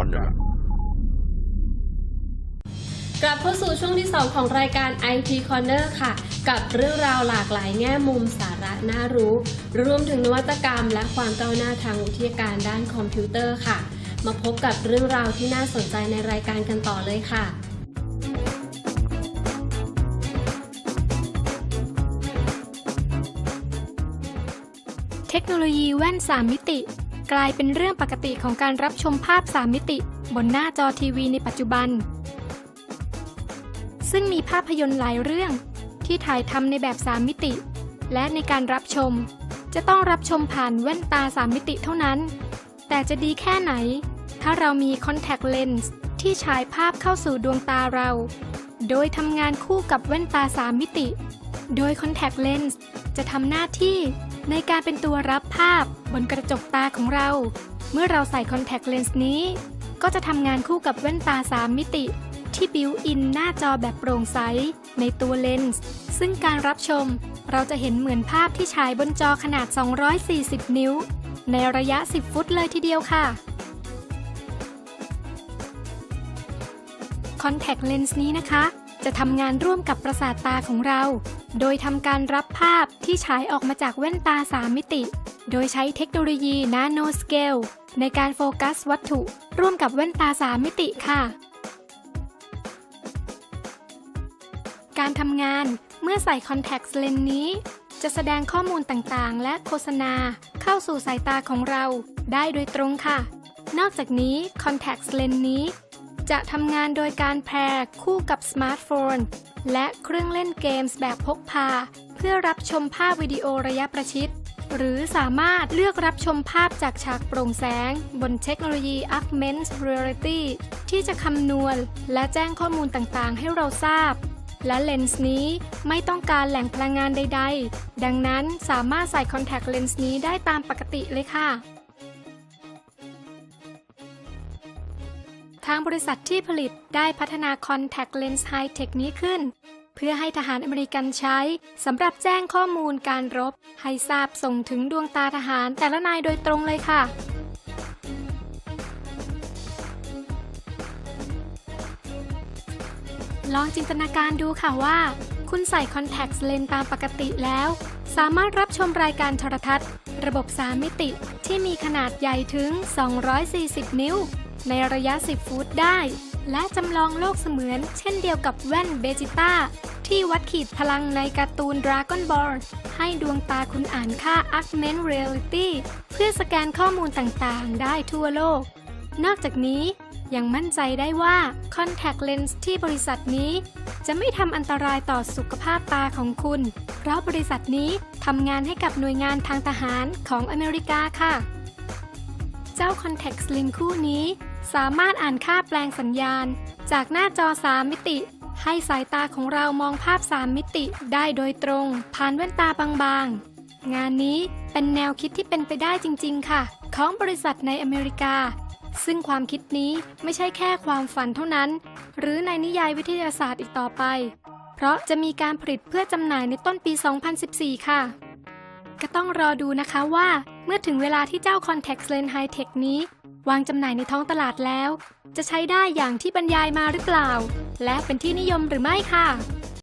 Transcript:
Honda กลับเข้าสู่ช่วงที่ 2 ของรายการ IT Corner ค่ะ กับเรื่องราวหลากหลายแง่มุมสาระน่ารู้ รวมถึงนวัตกรรมและความก้าวหน้าทางวิทยาการด้านคอมพิวเตอร์ค่ะ มาพบกับเรื่องราวที่น่าสนใจในรายการกันต่อเลยค่ะเทคโนโลยีแว่น 3 มิติ กลายเป็นเรื่องปกติของการรับชมภาพ 3 มิติ บนหน้าจอทีวีในปัจจุบัน ซึ่งมีภาพยนตร์หลายเรื่องที่ถ่ายทำในแบบ 3 มิติ และในการรับชม จะต้องรับชมผ่านแว่นตา 3 มิติเท่านั้น แต่จะดีแค่ไหน ถ้าเรามี Contact Lens ที่ฉายภาพเข้าสู่ดวงตาเรา โดยทำงานคู่กับแว่นตา 3 มิติ โดย Contact Lens จะทำหน้าที่ ในการเป็นตัวรับภาพบนกระจกตาของเรา เมื่อเราใส่ Contact Lens นี้ ก็จะทำงานคู่กับแว่นตา 3 มิติ ที่บิวอินหน้าจอแบบโปร่งใส ในตัวเลนส์ซึ่งการรับชม เราจะเห็นเหมือนภาพที่ฉายบนจอขนาด 240 นิ้ว ในระยะ 10 ฟุตเลยทีเดียวค่ะ Contact Lens นี้นะคะ จะทำงานร่วมกับประสาทตาของเรา โดยทำการรับภาพที่ฉายออกมาจากแว่นตา 3 มิติ โดยใช้เทคโนโลยี Nano Scale ในการโฟกัสวัตถุ ร่วมกับแว่นตา 3 มิติค่ะ การทำงานเมื่อใส่ Contact Lens นี้ จะแสดงข้อมูลต่างๆ และโฆษณาเข้าสู่สายตาของเราได้โดยตรงค่ะ นอกจากนี้ Contact Lens นี้ จะทำงานโดยการแพร์คู่กับสมาร์ทโฟน และเครื่องเล่นเกมส์แบบพกพา เพื่อรับชมภาพวิดีโอระยะประชิด หรือสามารถเลือกรับชมภาพจากฉากโปร่งแสง บนเทคโนโลยี Augmented Reality ที่จะคำนวณและแจ้งข้อมูลต่างๆ ให้เราทราบ และเลนส์นี้ไม่ต้องการแหล่งพลังงานใด ๆ ดังนั้นสามารถใส่ Contact Lens นี้ได้ตามปกติเลยค่ะางบริษัทที่ผลิตได้พัฒนา Contact Lens High Tech นี้ขึ้น เพื่อให้ทหารอเมริกันใช้สำหรับแจ้งข้อมูลการรบ ให้ทราบส่งถึงดวงตาทหารแต่ละนายโดยตรงเลยค่ะลองจินตนาการดูค่ะว่า คุณใส่ Contact Lens ตามปกติแล้ว สามารถรับชมรายการโทรทัศน์ ระบบ 3 มิติที่มีขนาดใหญ่ถึง 240 นิ้ว ในระยะ 10 ฟุตได้ และจำลองโลกเสมือน เช่นเดียวกับแว่นเบจิต้าที่วัดขีดพลังในการ์ตูน Dragon Ball ให้ดวงตาคุณอ่านค่า Augmented Reality เพื่อสแกนข้อมูลต่างๆ ได้ทั่วโลก นอกจากนี้ยังมั่นใจได้ว่า Contact Lens ที่บริษัทนี้ จะไม่ทำอันตรายต่อสุขภาพตาของคุณ เพราะบริษัทนี้ทำงานให้กับหน่วยงานทางทหารของอเมริกาค่ะ เจ้า Contact Lens คู่นี้ สามารถอ่านค่าแปลงสัญญาณ จากหน้าจอ 3 มิติ ให้สายตาของเรามองภาพ 3 มิติได้โดยตรง ผ่านแว่นตาบางๆ งานนี้เป็นแนวคิดที่เป็นไปได้จริง ๆ ค่ะ ของบริษัทในอเมริกา ซึ่งความคิดนี้ไม่ใช่แค่ความฝันเท่านั้น หรือในนิยายวิทยาศาสตร์อีกต่อไป เพราะจะมีการผลิตเพื่อจำหน่ายในต้นปี 2014 ค่ะ ก็ต้องรอดูนะคะว่า เมื่อถึงเวลาที่เจ้า Contact Lens High Tech นี้ วางจำหน่ายในท้องตลาดแล้ว จะใช้ได้อย่างที่บรรยายมาหรือเปล่า และเป็นที่นิยมหรือไม่ค่ะ